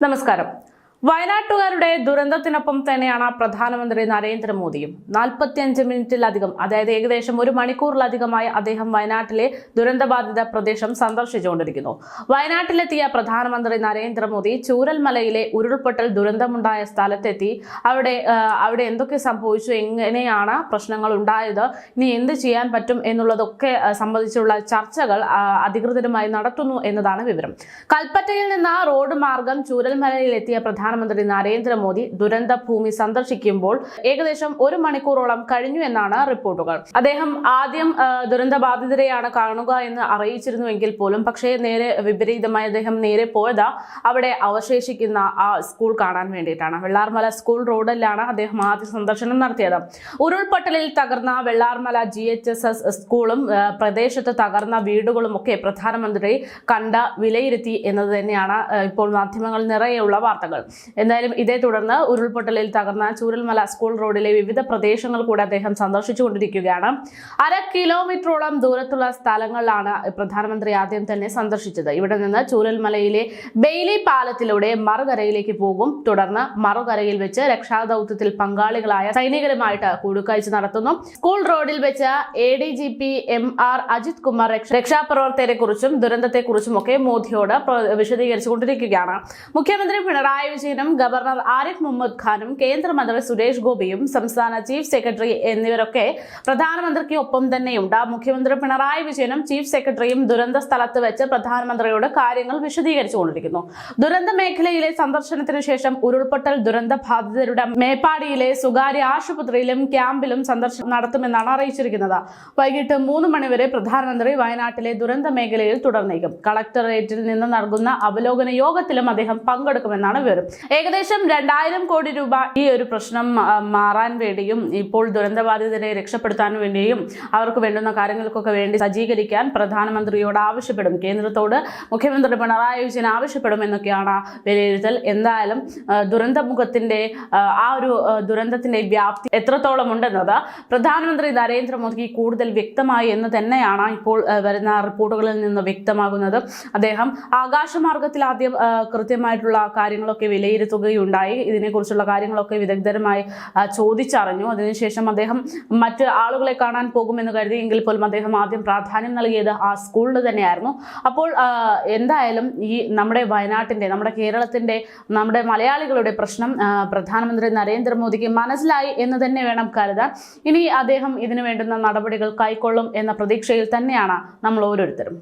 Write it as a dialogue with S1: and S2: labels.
S1: നമസ്കാരം. വയനാട്ടുകാരുടെ ദുരന്തത്തിനൊപ്പം തന്നെയാണ് പ്രധാനമന്ത്രി നരേന്ദ്രമോദിയും. നാൽപ്പത്തിയഞ്ച് മിനിറ്റിലധികം അതായത് ഏകദേശം ഒരു മണിക്കൂറിലധികമായി അദ്ദേഹം വയനാട്ടിലെ ദുരന്തബാധിത പ്രദേശം സന്ദർശിച്ചുകൊണ്ടിരിക്കുന്നു. വയനാട്ടിലെത്തിയ പ്രധാനമന്ത്രി നരേന്ദ്രമോദി ചൂരൽമലയിലെ ഉരുൾപൊട്ടൽ ദുരന്തമുണ്ടായ സ്ഥലത്തെത്തി. അവിടെ അവിടെ എന്തൊക്കെ സംഭവിച്ചു എങ്ങനെയാണ് പ്രശ്നങ്ങൾ ഉണ്ടായത് ഇനി എന്ത് ചെയ്യാൻ പറ്റും എന്നുള്ളതൊക്കെ സംബന്ധിച്ചുള്ള ചർച്ചകൾ അധികൃതരുമായി നടത്തുന്നു എന്നതാണ് വിവരം. കൽപ്പറ്റയിൽ നിന്ന് റോഡ് മാർഗം ചൂരൽമലയിൽ എത്തിയ പ്രധാനമന്ത്രി നരേന്ദ്രമോദി ദുരന്ത ഭൂമി സന്ദർശിക്കുമ്പോൾ ഏകദേശം ഒരു മണിക്കൂറോളം കഴിഞ്ഞു എന്നാണ് റിപ്പോർട്ടുകൾ. അദ്ദേഹം ആദ്യം ദുരന്ത ദുരന്തബാധിതരെയാണ് കാണുക എന്ന് അറിയിച്ചിരുന്നുവെങ്കിൽ പോലും പക്ഷേ നേരെ വിപരീതമായി അദ്ദേഹം നേരെ പോയത് അവിടെ അവശേഷിക്കുന്ന ആ സ്കൂൾ കാണാൻ വേണ്ടിയിട്ടാണ്. വെള്ളാർമല സ്കൂൾ റോഡിലാണ് അദ്ദേഹം ആദ്യ സന്ദർശനം നടത്തിയത്. ഉരുൾപൊട്ടലിൽ തകർന്ന Vellarmala G H S S സ്കൂളും പ്രദേശത്ത് തകർന്ന വീടുകളും ഒക്കെ പ്രധാനമന്ത്രി കണ്ട വിലയിരുത്തി എന്നത് തന്നെയാണ് ഇപ്പോൾ മാധ്യമങ്ങൾ നിറയെയുള്ള വാർത്തകൾ. എന്തായാലും ഇതേ തുടർന്ന് ഉരുൾപൊട്ടലിൽ തകർന്ന ചൂരൽമല സ്കൂൾ റോഡിലെ വിവിധ പ്രദേശങ്ങൾ കൂടെ അദ്ദേഹം സന്ദർശിച്ചുകൊണ്ടിരിക്കുകയാണ്. അര കിലോമീറ്ററോളം ദൂരത്തുള്ള സ്ഥലങ്ങളിലാണ് പ്രധാനമന്ത്രി ആദ്യം തന്നെ സന്ദർശിച്ചത്. ഇവിടെ നിന്ന് ചൂരൽമലയിലെ ബെയിലി പാലത്തിലൂടെ മറുകരയിലേക്ക് പോകും. തുടർന്ന് മറുകരയിൽ വെച്ച് രക്ഷാദൌത്യത്തിൽ പങ്കാളികളായ സൈനികരുമായിട്ട് കൂടിക്കാഴ്ച നടത്തുന്നു. സ്കൂൾ റോഡിൽ വെച്ച് A D G P M R Ajith Kumar രക്ഷ- രക്ഷാപ്രവർത്തകരെ കുറിച്ചും ദുരന്തത്തെ കുറിച്ചും ഒക്കെ മോദിയോട് വിശദീകരിച്ചുകൊണ്ടിരിക്കുകയാണ്. മുഖ്യമന്ത്രി പിണറായി വിജയനും ഗവർണർ ആരിഫ് മുഹമ്മദ് ഖാനും കേന്ദ്രമന്ത്രി സുരേഷ് ഗോപിയും സംസ്ഥാന ചീഫ് സെക്രട്ടറി എന്നിവരൊക്കെ പ്രധാനമന്ത്രിക്ക് ഒപ്പം തന്നെയുണ്ട് മുഖ്യമന്ത്രി പിണറായി വിജയനും ചീഫ് സെക്രട്ടറിയും ദുരന്ത സ്ഥലത്ത് വെച്ച് പ്രധാനമന്ത്രിയോട് കാര്യങ്ങൾ വിശദീകരിച്ചുകൊണ്ടിരിക്കുന്നു. ദുരന്ത മേഖലയിലെ സന്ദർശനത്തിനു ശേഷം ഉരുൾപൊട്ടൽ ദുരന്ത ബാധിതരുടെ മേപ്പാടിയിലെ സ്വകാര്യ ആശുപത്രിയിലും ക്യാമ്പിലും സന്ദർശനം നടത്തുമെന്നാണ് അറിയിച്ചിരിക്കുന്നത്. വൈകിട്ട് മൂന്ന് മണിവരെ പ്രധാനമന്ത്രി വയനാട്ടിലെ ദുരന്ത മേഖലയിൽ തുടർന്നേക്കും. കളക്ടറേറ്റിൽ നിന്ന് നൽകുന്ന അവലോകന യോഗത്തിലും അദ്ദേഹം പങ്കെടുക്കുമെന്നാണ് വിവരം. ഏകദേശം രണ്ടായിരം കോടി രൂപ ഈ ഒരു പ്രശ്നം മാറാൻ വേണ്ടിയും ഇപ്പോൾ ദുരന്തബാധിതരെ രക്ഷപ്പെടുത്താൻ വേണ്ടിയും അവർക്ക് വേണ്ടുന്ന കാര്യങ്ങൾക്കൊക്കെ വേണ്ടി സജ്ജീകരിക്കാൻ പ്രധാനമന്ത്രിയോട് ആവശ്യപ്പെടും. കേന്ദ്രത്തോട് മുഖ്യമന്ത്രി പിണറായി വിജയൻ ആവശ്യപ്പെടും എന്നൊക്കെയാണ് വിലയിരുത്തൽ. എന്തായാലും ദുരന്തമുഖത്തിന്റെ ആ, ഒരു ദുരന്തത്തിന്റെ വ്യാപ്തി എത്രത്തോളം ഉണ്ടെന്നത് പ്രധാനമന്ത്രി നരേന്ദ്രമോദിക്ക് കൂടുതൽ വ്യക്തമായി എന്ന് തന്നെയാണ് ഇപ്പോൾ വരുന്ന റിപ്പോർട്ടുകളിൽ നിന്ന് വ്യക്തമാകുന്നത്. അദ്ദേഹം ആകാശമാർഗത്തിൽ ആദ്യം കൃത്യമായിട്ടുള്ള കാര്യങ്ങളൊക്കെ വിലയിരുത്തുകയുണ്ടായി. ഇതിനെക്കുറിച്ചുള്ള കാര്യങ്ങളൊക്കെ വിദഗ്ധരുമായി ചോദിച്ചറിഞ്ഞു. അതിനുശേഷം അദ്ദേഹം മറ്റ് ആളുകളെ കാണാൻ പോകുമെന്ന് കരുതിയെങ്കിൽ പോലും അദ്ദേഹം ആദ്യം പ്രാധാന്യം നൽകിയത് ആ സ്കൂളിന് തന്നെയായിരുന്നു. അപ്പോൾ എന്തായാലും ഈ നമ്മുടെ വയനാട്ടിന്റെ നമ്മുടെ കേരളത്തിന്റെ നമ്മുടെ മലയാളികളുടെ പ്രശ്നം പ്രധാനമന്ത്രി നരേന്ദ്രമോദിക്ക് മനസ്സിലായി എന്ന് തന്നെ വേണം കരുതാൻ. ഇനി അദ്ദേഹം ഇതിനു വേണ്ടുന്ന നടപടികൾ കൈക്കൊള്ളും എന്ന പ്രതീക്ഷയിൽ തന്നെയാണ് നമ്മൾ ഓരോരുത്തരും.